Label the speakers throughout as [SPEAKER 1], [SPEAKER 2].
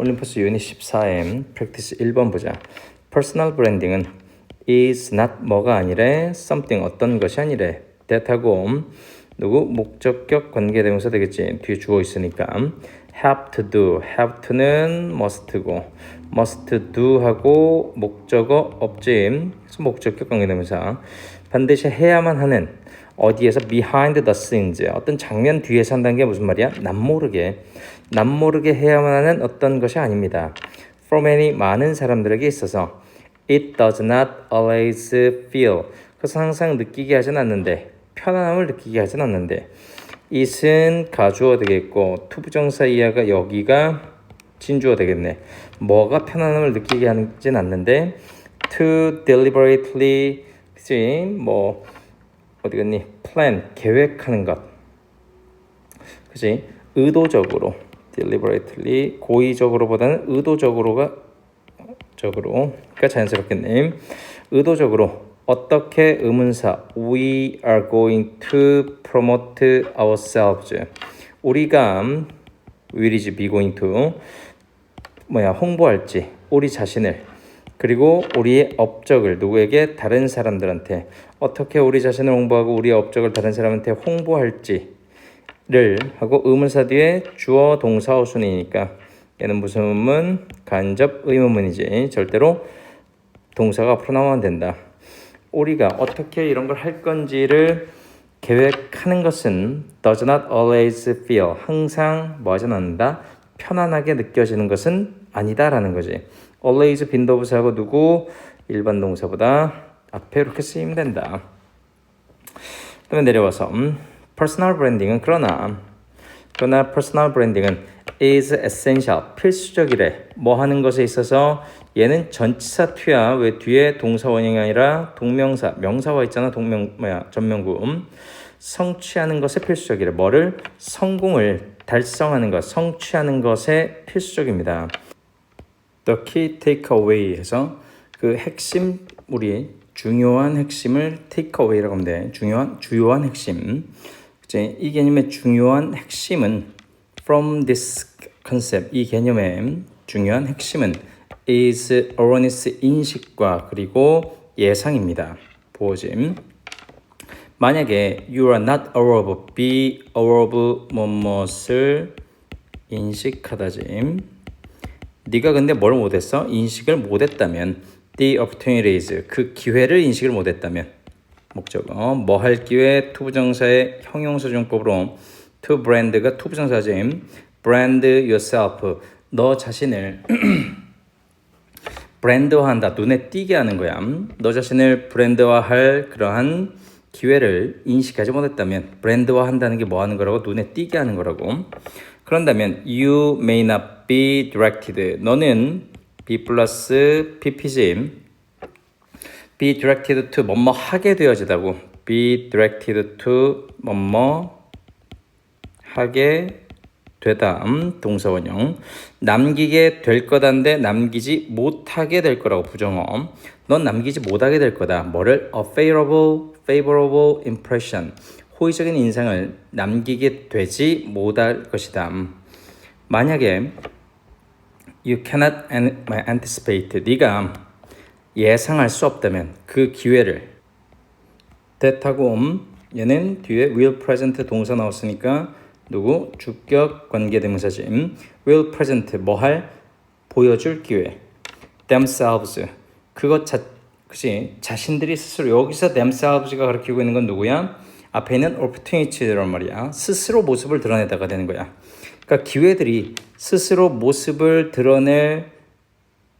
[SPEAKER 1] 올림푸스 유닛 14M 프랙티스 1번 보자. 퍼스널 브랜딩은 is not 뭐가 아니래 something 어떤 것이 아니래. That하고 누구 목적격 관계대명사 되겠지. 뒤에 주어 있으니까. Have to do. Have to는 must고. Must do 하고 목적어 없지. 목적격 관계대명사. 반드시 해야만 하는 어디에서 behind the scenes 어떤 장면 뒤에서 한다는 게 무슨 말이야? 남모르게 남모르게 해야만 하는 어떤 것이 아닙니다. For many 많은 사람들에게 있어서 it does not always feel 그래서 항상 느끼게 하진 않는데 편안함을 느끼게 하진 않는데 it은 가주어 되겠고 투부정사 이하가 여기가 진주어 되겠네. 뭐가 편안함을 느끼게 하진 않는데 to deliberately 그치 뭐 어디 갔니? Plan 계획하는 것. 그치 의도적으로 deliberately 고의적으로보다는 의도적으로가 적으로. 그러니까 자연스럽겠네. 의도적으로 어떻게 의문사 we are going to promote ourselves. 우리가 will이지 be going to 뭐야 홍보할지 우리 자신을 그리고 우리의 업적을 누구에게? 다른 사람들한테 어떻게 우리 자신을 홍보하고 우리의 업적을 다른 사람한테 홍보할지를 하고 의문사 뒤에 주어 동사 어순이니까 얘는 무슨 의문? 간접 의문문이지 절대로 동사가 앞으로 나오면 된다. 우리가 어떻게 이런 걸 할 건지를 계획하는 것은 does not always feel 항상 뭐 하지 않는다 편안하게 느껴지는 것은 아니다라는 거지. always 빈도부사하고 누구 일반 동사보다 앞에 이렇게 쓰이면 된다. 그다음에 내려와서 음, personal branding은 그러나 그러나 personal branding은 is essential 필수적이래. 뭐 하는 것에 있어서 얘는 전치사 투야. 왜 뒤에 동사 원형이 아니라 동명사 명사와 있잖아. 동명 뭐야 전명구. 음. 성취하는 것에 필수적이래. 뭐를 성공을 달성하는 것, 성취하는 것에 필수적입니다. The key takeaway에서 그 핵심 우리 중요한 핵심을 takeaway라고 하면 돼. 중요한 주요한 핵심. 이제 이 개념의 중요한 핵심은 from this concept 이 개념의 중요한 핵심은 is awareness 인식과 그리고 예상입니다. 보호짐. 만약에 you are not aware of, be aware of 무엇을 인식하다짐. 네가 근데 뭘 못했어? 인식을 못했다면 the opportunities. 그 기회를 인식을 못했다면. 목적어. 뭐 할 기회? 투부정사의 형용사정법으로. to brand가 투부정사지. brand yourself. 너 자신을 브랜드화한다. 눈에 띄게 하는 거야. 너 자신을 브랜드화할 그러한 기회를 인식하지 못했다면 브랜드화한다는 게 뭐 하는 거라고? 눈에 띄게 하는 거라고. 그런다면 you may not be directed. 너는 be 플러스 pp지 be directed to 뭐뭐 하게 되어지다고. Be directed to 뭐뭐 하게 되다 음, 동사원형. 남기게 될 거다인데 남기지 못하게 될 거라고 부정어 넌 남기지 못하게 될 거다. 뭐를? A favorable favorable impression. 호의적인 인상을 남기게 되지 못할 것이다 음. 만약에 you cannot an- anticipate. 네가 예상할 수 없다면 그 기회를. um, 얘는 뒤에 will present 동사 나왔으니까 누구? 주격 관계 대명사지. 음, will present 뭐 할? 보여줄 기회. themselves. 그것 자 그지? 자신들이 스스로 여기서 themselves가 가리키고 있는 건 누구야? 앞에 있는 opportunity란 말이야. 스스로 모습을 드러내다가 되는 거야 그러니까 기회들이 스스로 모습을 드러낼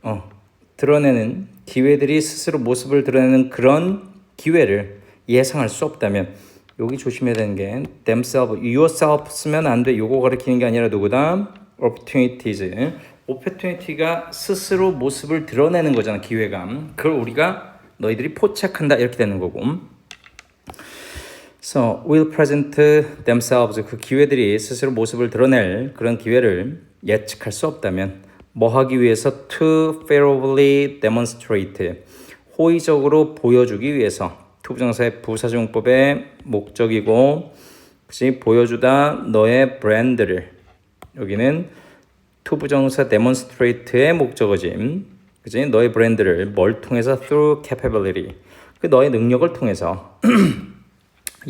[SPEAKER 1] 어 드러내는 기회들이 스스로 모습을 드러내는 그런 기회를 예상할 수 없다면 여기 조심해야 되는 게 themselves, yourself 쓰면 안 돼. 요거 가리키는 게 아니라 누구다? opportunities. opportunity가 스스로 모습을 드러내는 거잖아. 기회가. 그걸 우리가 너희들이 포착한다 이렇게 되는 거고. So, will present themselves 그 기회들이 스스로 모습을 드러낼 그런 기회를 예측할 수 없다면 뭐 하기 위해서 to favorably demonstrate 호의적으로 보여주기 위해서 투부정사의 부사용법의 목적이고 그치 보여주다 너의 브랜드를 여기는 투부정사 demonstrate의 목적어지. 그지? 너의 브랜드를 뭘 통해서 through capability. 그 너의 능력을 통해서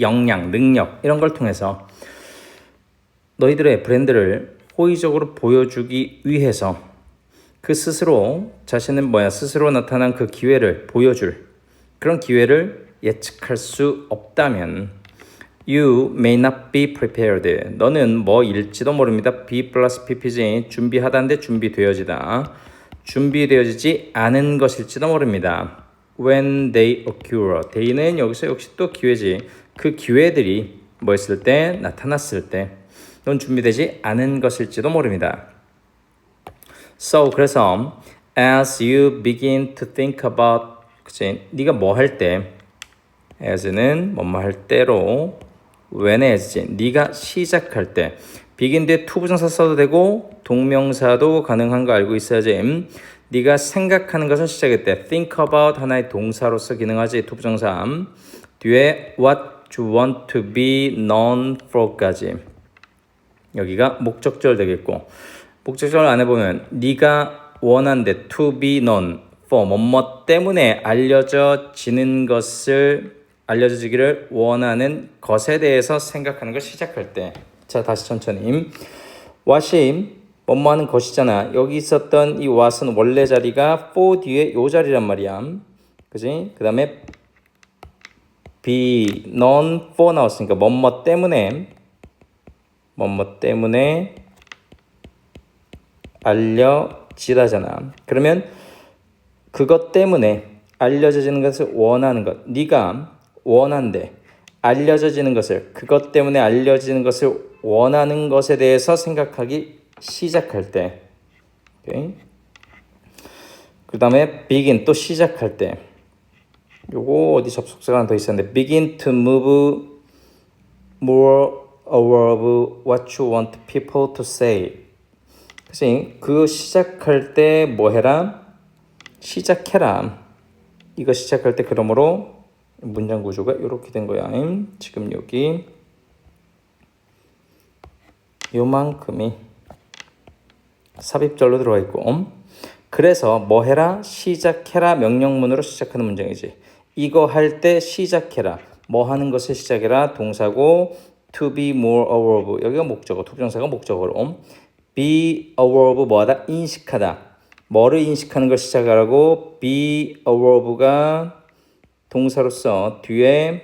[SPEAKER 1] 역량, 능력 이런 걸 통해서 너희들의 브랜드를 호의적으로 보여주기 위해서 그 스스로 자신은 뭐야 스스로 나타난 그 기회를 보여줄 그런 기회를 예측할 수 없다면 you may not be prepared. 너는 뭐일지도 모릅니다. Be 플러스 ppg 준비하다인데 준비되어지다. 준비되어지지 않은 것일지도 모릅니다. When they occur. Day는 여기서 역시 또 기회지 그 기회들이 뭐였을 때 나타났을 때 넌 준비되지 않은 것일지도 모릅니다. So 그래서 as you begin to think about 그치 네가 뭐 할 때 as는 뭐뭐 할 때로 when as지 네가 시작할 때 begin 뒤에 to 부정사 써도 되고 동명사도 가능한 거 알고 있어야지. 음, 네가 생각하는 것을 시작할 때 think about 하나의 동사로서 기능하지 to 부정사. 음, 뒤에 what you want to be known for까지. 여기가 목적절 되겠고 목적절 안에 보면 네가 원한데 to be known for 뭐뭐 때문에 알려져지는 것을 알려지기를 원하는 것에 대해서 생각하는 걸 시작할 때. 자 다시 천천히. what이 뭐뭐 하는 것이잖아. 여기 있었던 이 what은 원래 자리가 for 뒤에 요 자리란 말이야. 그지? 그 다음에 be known for 나왔으니까 뭐뭐 때문에 뭐뭐 때문에 알려지다잖아. 그러면 그것 때문에 알려져지는 것을 원하는 것. 네가 원한데 알려져지는 것을 그것 때문에 알려지는 것을 원하는 것에 대해서 생각하기 시작할 때. 오케이. 그다음에 begin 또 시작할 때. 요거 어디 접속사가 하나 더 있었는데 begin to move more aware of what you want people to say. 그치? 그 시작할 때 뭐 해라? 시작해라. 이거 시작할 때 그러므로 문장 구조가 이렇게 된 거야. 지금 여기 요만큼이 삽입절로 들어가 있고 그래서 뭐 해라? 시작해라 명령문으로 시작하는 문장이지. 이거 할 때 시작해라. 뭐 하는 것을 시작해라. 동사고 to be more aware of. 여기가 목적어 투부정사가 목적어로. be aware of 뭐하다? 인식하다. 뭐를 인식하는 걸 시작하라고? be aware of가 동사로서 뒤에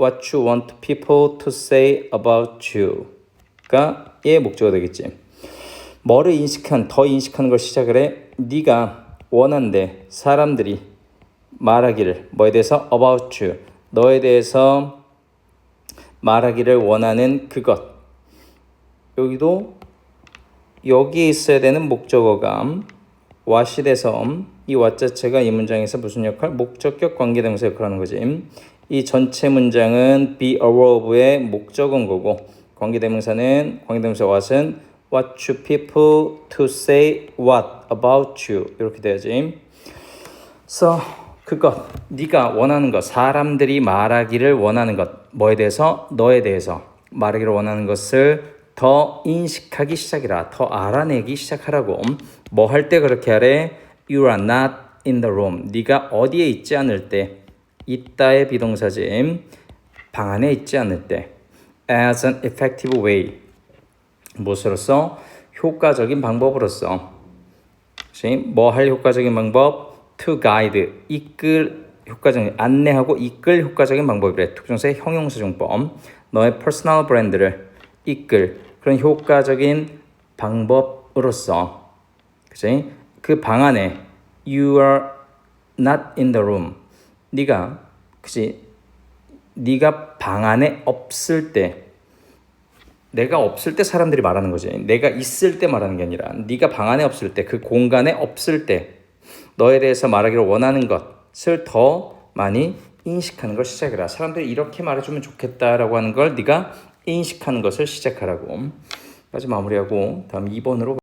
[SPEAKER 1] what you want people to say about you가 얘 목적어 되겠지. 뭐를 인식한 더 인식하는 걸 시작을 해. 네가 원한데 사람들이 말하기를 뭐에 대해서? about you. 너에 대해서 말하기를 원하는 그것. 여기도 여기에 있어야 되는 목적어가 what이 돼서 이 what 자체가 이 문장에서 무슨 역할? 목적격 관계대명사 역할을 하는 거지. 이 전체 문장은 be aware of의 목적어인 거고 관계대명사는 관계대명사 what은 what you people to say what about you. 이렇게 돼야지. So 그것 네가 원하는 것 사람들이 말하기를 원하는 것 뭐에 대해서? 너에 대해서. 말하기를 원하는 것을 더 인식하기 시작이라. 더 알아내기 시작하라고. 뭐 할 때 그렇게 하래? You are not in the room. 네가 어디에 있지 않을 때. 있다의 비동사지. 방 안에 있지 않을 때. As an effective way. 무엇으로서 효과적인 방법으로서 뭐 할 효과적인 방법 to guide 이끌 효과적인 안내하고 이끌 효과적인 방법이래 특정사의 형용사정법 너의 퍼스널 브랜드를 이끌 그런 효과적인 방법으로서 그치? 그방 안에 you are not in the room 네가 그치? 네가 방 안에 없을 때 내가 없을 때 사람들이 말하는 거지. 내가 있을 때 말하는 게 아니라 네가 방 안에 없을 때 그 공간에 없을 때 너에 대해서 말하기를 원하는 것을 더 많이 인식하는 걸 시작해라. 사람들이 이렇게 말해주면 좋겠다라고 하는 걸 네가 인식하는 것을 시작하라고. 까지 마무리하고 다음 2번으로